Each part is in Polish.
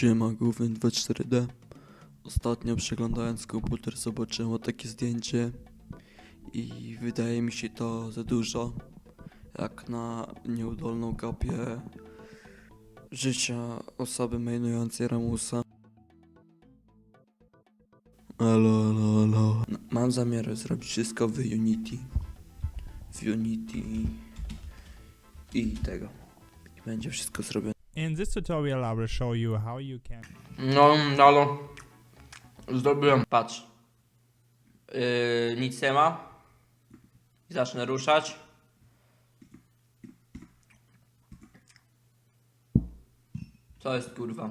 Siema, główny 24D. Ostatnio przeglądając komputer zobaczyłem takie zdjęcie i wydaje mi się to za dużo, jak na nieudolną kopię życia osoby mainującej Ramusa. Alo, alo, alo. Mam zamiar zrobić wszystko w Unity. W Unity i tego. I będzie wszystko zrobione. In this tutorial I will show you how you can No, halo. Zdobyłem. Patrz. Yy, nic nie ma. Zacznę ruszać. Co jest kurwa?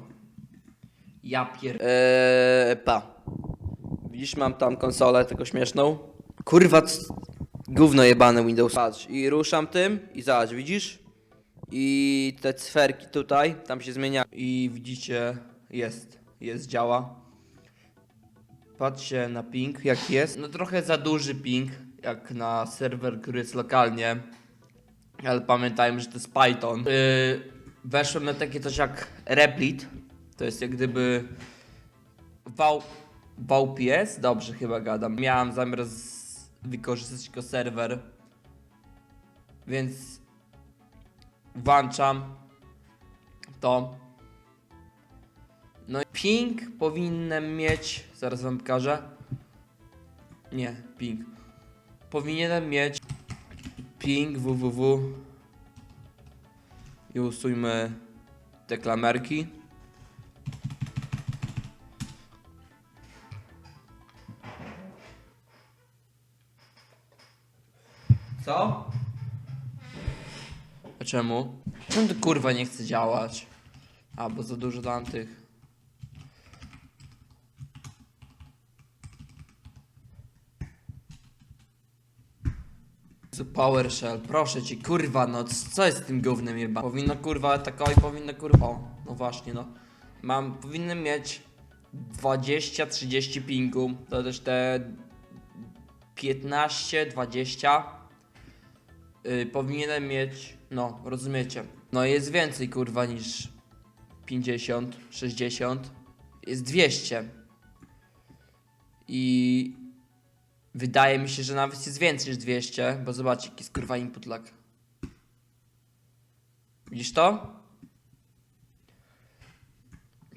Ja pier... Eee, pa. Widzisz, mam tam konsolę taką śmieszną. Kurwa, c- gówno jebane Windows. Patrz, i ruszam tym i zobacz, widzisz? I te cferki tutaj, tam się zmienia. I widzicie, jest, jest, działa. Patrzcie na ping, jaki jest. No trochę za duży ping, jak na serwer, który jest lokalnie. Ale pamiętajmy, że to jest Python. Yy, weszłem na takie coś jak Replit. To jest jak gdyby V, VPS, dobrze chyba gadam. Miałem zamiar z, wykorzystać tylko serwer. Więc włączam to. No i ping powinienem mieć, zaraz wam pokażę. Nie, ping. Powinienem mieć ping www i usujmy te klamerki. Co? A czemu? Czemu to kurwa nie chce działać? A, bo za dużo dam tych. Co PowerShell, proszę cię, kurwa, no c- co jest z tym gównem jeba? Powinno kurwa takowi, powinno kurwa, o, no właśnie, no. Mam, powinien mieć 20-30 pingu, to też te 15-20 yy, powinienem mieć, no, rozumiecie. No jest więcej kurwa niż 50, 60, jest 200. I wydaje mi się, że nawet jest więcej niż 200, bo zobaczcie, jaki jest kurwa input lag. Widzisz to?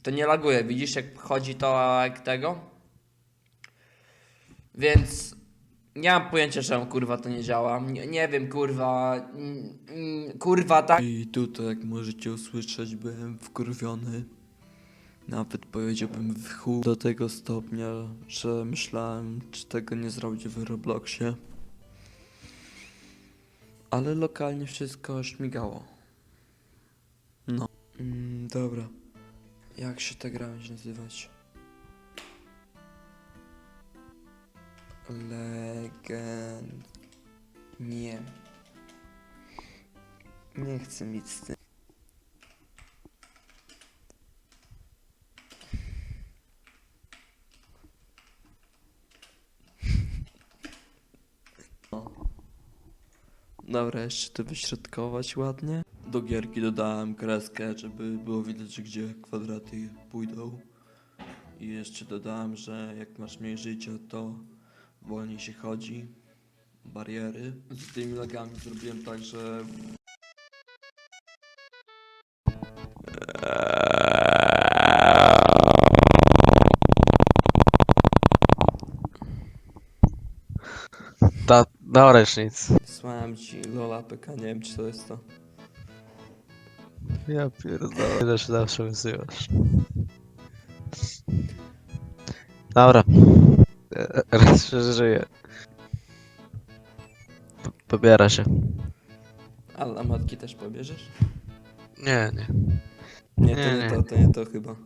To nie laguje, widzisz jak chodzi to jak tego? Więc nie mam pojęcia, czemu kurwa to nie działa. Nie, nie wiem, kurwa. mm, Kurwa, tak. I tutaj, jak możecie usłyszeć, byłem wkurwiony. Nawet powiedziałbym w chuj do tego stopnia, że myślałem, czy tego nie zrobić w Robloxie. Ale lokalnie wszystko śmigało. No. Mm, dobra. Jak się ta gra będzie nazywać? Legend... Nie. Nie chcę mieć z tym. Dobra, jeszcze to wyśrodkować ładnie. Do gierki dodałem kreskę, żeby było widać, gdzie kwadraty pójdą. I jeszcze dodałem, że jak masz mniej życia, to wolniej się chodzi. Bariery. Z tymi lagami zrobiłem tak, że Da, dobra, już nic. Słałem ci Lola PK, nie wiem czy to jest to. Ja pierdolę. Tyle się zawsze wysyłasz. Dobra. Raz się żyje. P- Pobiera się. A na matki też pobierzesz? Nie, nie. Nie, to Nie, nie, nie. to, to nie to chyba.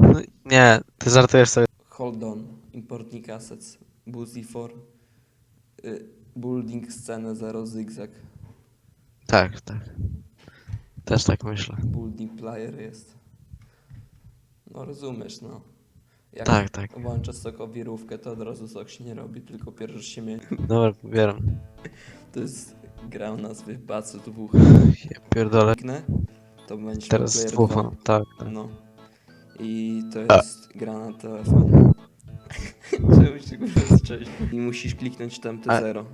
No, nie, ty żartujesz sobie. Hold on, importnik assets, Boozy for, y, building scenę 0 zigzag, Tak, tak. Też tak myślę. building player jest. No rozumiesz, no. Jak Tak, tak. włączasz sokowirówkę, to od razu sok się nie robi, tylko pierwszy się mieni. Dobra, pobieram. To jest gra o nazwie Bacu dwóch. Ja pierdolę. Kliknę, to będzie Teraz player dwóch dwa. mam. Tak, tak. No. I to jest gra na telefon. Czemu się kurwa strzelić? I musisz kliknąć tam te A- zero.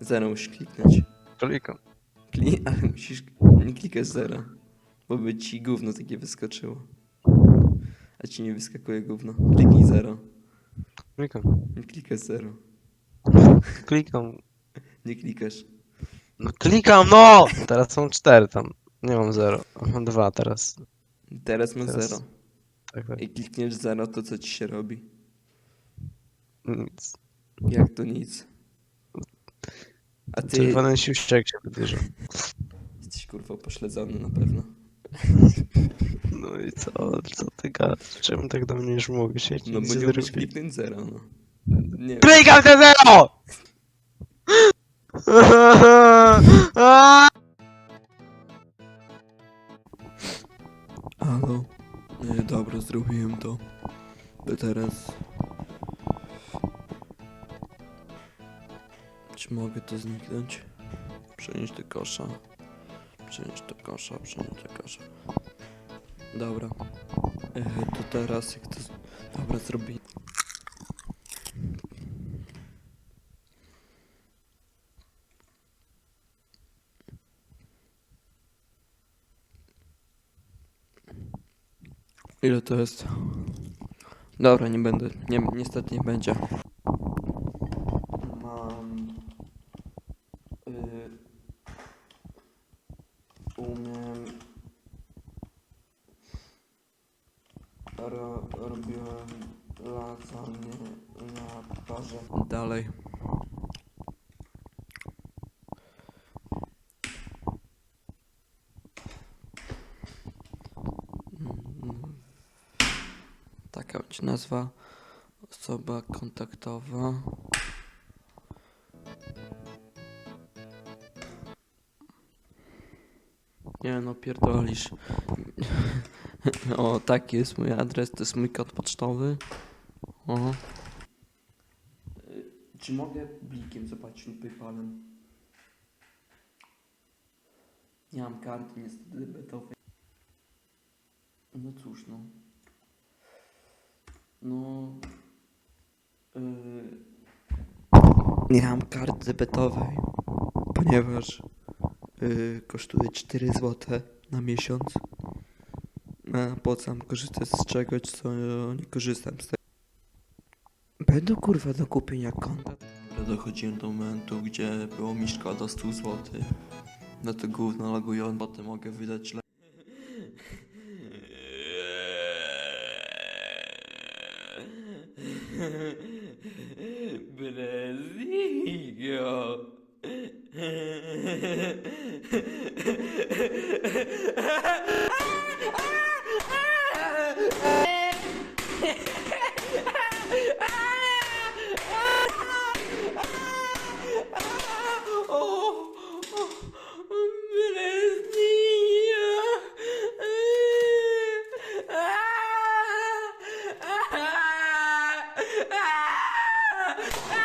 Zero musisz kliknąć. Klikam. Kli ale musisz... Nie klikasz zero. Bo by ci gówno takie wyskoczyło. A ci nie wyskakuje gówno. Kliknij zero. Klikam. Nie klikasz zero. Klikam. Nie klikasz. No klikam, no! Teraz są cztery tam. Nie mam zero. Mam dwa teraz. Teraz masz Teraz- zero. Tak, tak. I klikniesz zero, to co ci się robi? Nic. Jak to nic? A ty Czerwony siuściak się wydarzył. jesteś kurwa pośledzony na pewno. No i co? Co ty gadasz? Czemu tak do mnie już mówisz? Ja ci No nic bo nie umiesz zrobię. kliknąć zero, no. Nie Klikam te zero! Halo? Nie, dobra, zrobiłem to. To teraz... Czy mogę to zniknąć? Przenieść do kosza. Przenieść do kosza, przenieść do kosza. Dobra. E, to teraz jak to... Dobra, zrobię. Ile to jest? Dobra, nie będę. Nie, niestety nie będzie. Mam. Y, umiem. Ro, robiłem lasagne na parze. Dalej. Taka będzie nazwa. Osoba kontaktowa. Nie no, pierdolisz. o, taki jest mój adres, to jest mój kod pocztowy. O. Czy mogę blikiem zobaczyć lub PayPalem? Nie mam karty niestety debetowej. No cóż no. No. Yy, nie mam karty debetowej, ponieważ yy, kosztuje 4 zł na miesiąc. A po co mam korzystać z czegoś, co nie korzystam z tego? Będę kurwa do kupienia konta. Dochodziłem do momentu, gdzie było mi szkoda 100 zł. No to gówno logując, potem mogę wydać le-. ah!